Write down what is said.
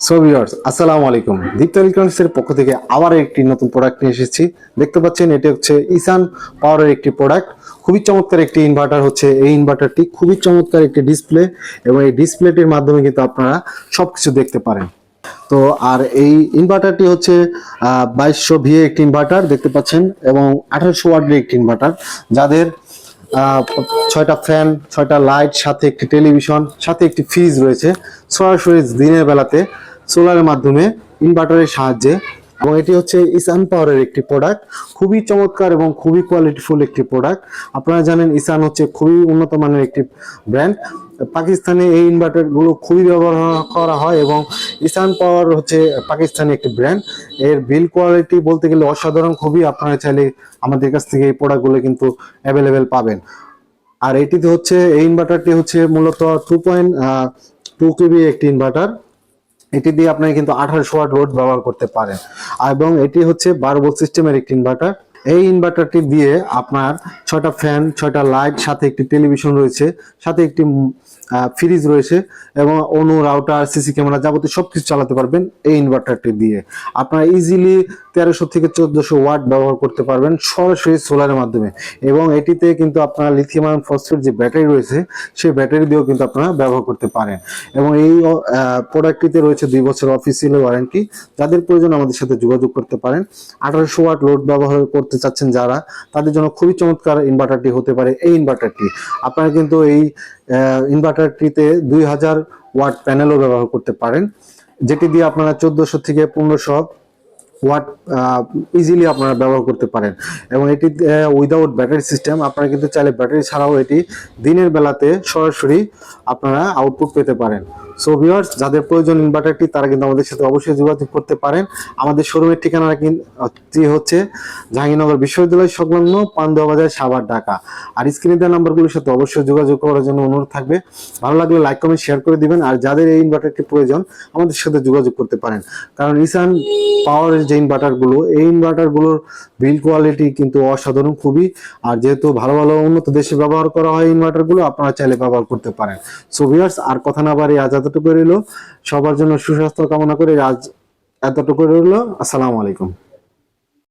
So viewers আসসালামু আলাইকুম। দীপ্ত ইলেকট্রনিক্সের পক্ষ থেকে আবার একটি নতুন প্রোডাক্ট নিয়ে এসেছি। দেখতে পাচ্ছেন, এটি হচ্ছে ইসান পাওয়ারের একটি প্রোডাক্ট খুবই চমৎকার একটি ইনভার্টার হচ্ছে। এই ইনভার্টারটি খুবই চমৎকার একটি ডিসপ্লে এবং এই ডিসপ্লেটির মাধ্যমে কিন্তু আপনারা সবকিছু দেখতে পারেন। তো আর এই ইনভার্টারটি হচ্ছে বাইশশো ভিএ একটি ইনভার্টার দেখতে পাচ্ছেন, এবং আঠারোশো ওয়াটের একটি ইনভার্টার যাদের ছয়টা ফ্যান ছয়টা লাইট সাথে একটি টেলিভিশন সাথে একটি ফ্রিজ রয়েছে। সরাসরি দিনের বেলাতে সোলারের মাধ্যমে ইনভার্টারের সাহায্যে এবং এটি হচ্ছে ইসান পাওয়ারের একটি প্রোডাক্ট খুবই চমৎকার এবং খুবই কোয়ালিটিফুল একটি প্রোডাক্ট আপনারা জানেন ইসান হচ্ছে খুবই উন্নত মানের একটি ব্র্যান্ড পাকিস্তানে এই ইনভার্টারগুলো খুবই ব্যবহার করা হয় এবং ইসান পাওয়ার হচ্ছে পাকিস্তানি একটি ব্র্যান্ড এর বিল কোয়ালিটি বলতে গেলে অসাধারণ, খুবই আপনারা চাইলে আমাদের কাছ থেকে এই প্রোডাক্টগুলো কিন্তু অ্যাভেলেবেল পাবেন। আর এটিতে হচ্ছে, এই ইনভার্টারটি হচ্ছে মূলত টু পয়েন্ট টু কেবি একটি ইনভার্টার এটি দিয়ে আপনি কিন্তু আঠারোশো ওয়াট রোড ব্যবহার করতে পারেন। এবং এটি হচ্ছে বারো ভোল্ট সিস্টেমের একটি ইনভার্টার এই ইনভার্টারটি দিয়ে আপনার ছয়টা ফ্যান ছয়টা লাইট সাথে একটি টেলিভিশন রয়েছে, সাথে একটি ফ্রিজ রয়েছে এবং অনু রাউটার সিসি ক্যামেরা যাবতীয় সব কিছু চালাতে পারবেন এই ইনভার্টারটি দিয়ে। আপনারা ইজিলি তেরোশো থেকে চোদ্দশো ওয়াট ব্যবহার করতে পারবেন সরাসরি সোলারের মাধ্যমে। এবং এটিতে কিন্তু আপনার লিথিয়াম ফসফেট যে ব্যাটারি রয়েছে, সেই ব্যাটারি দিয়েও কিন্তু আপনারা ব্যবহার করতে পারেন। এবং এই প্রোডাক্টটিতে রয়েছে দুই বছর অফিসিয়াল ওয়ারেন্টি যাদের প্রয়োজন আমাদের সাথে যোগাযোগ করতে পারেন। আঠারোশো ওয়াট লোড ব্যবহার করতে চাচ্ছেন যারা, তাদের জন্য খুবই চমৎকার ইনভার্টারটি হতে পারে এই ইনভার্টারটি আপনারা কিন্তু এই ইনভার্টারটিতে দুই হাজার ওয়াট প্যানেলও ব্যবহার করতে পারেন। যেটি দিয়ে আপনারা চোদ্দশো থেকে পনেরোশো ওয়াট ইজিলি আপনারা ব্যবহার করতে পারেন। এবং এটি উইদাউট ব্যাটারি সিস্টেম আপনারা কিন্তু চাইলে ব্যাটারি ছাড়াও এটি দিনের বেলাতে সরাসরি আপনারা আউটপুট পেতে পারেন। সো ভিউয়ার্স যাদের প্রয়োজন ইনভার্টারটি তারা কিন্তু আমাদের সাথে অবশ্যই যোগাযোগ করতে পারেন। আমাদের শোরুমের ঠিকানা কিন্তু হচ্ছে জাহাঙ্গীরনগর বিশ্ববিদ্যালয় সংলগ্ন পান্ডুয়া বাজার, সাভার, ঢাকা। আর স্ক্রিনে দেওয়া নাম্বারগুলোর সাথে অবশ্যই যোগাযোগ করার জন্য অনুরোধ থাকবে। ভালো লাগলে লাইক কমেন্ট শেয়ার করে দিবেন। আর যাদের এই ইনভার্টারটি প্রয়োজন, আমাদের সাথে যোগাযোগ করতে পারেন। কারণ ইসান পাওয়ারের যে ইনভার্টারগুলো এই ইনভার্টারগুলোর বিল কোয়ালিটি কিন্তু অসাধারণ, খুবই। আর যেহেতু ভালো ভালো, উন্নত দেশে ব্যবহার করা হয় ইনভার্টারগুলো আপনারা চাইলে ব্যবহার করতে পারেন। সো ভিউয়ার্স আর কথা না বাড়ি আজ এতটুকু রইল। সবার জন্য সুস্বাস্থ্য কামনা করে আজ এতটুকু রইল। আসসালামু আলাইকুম।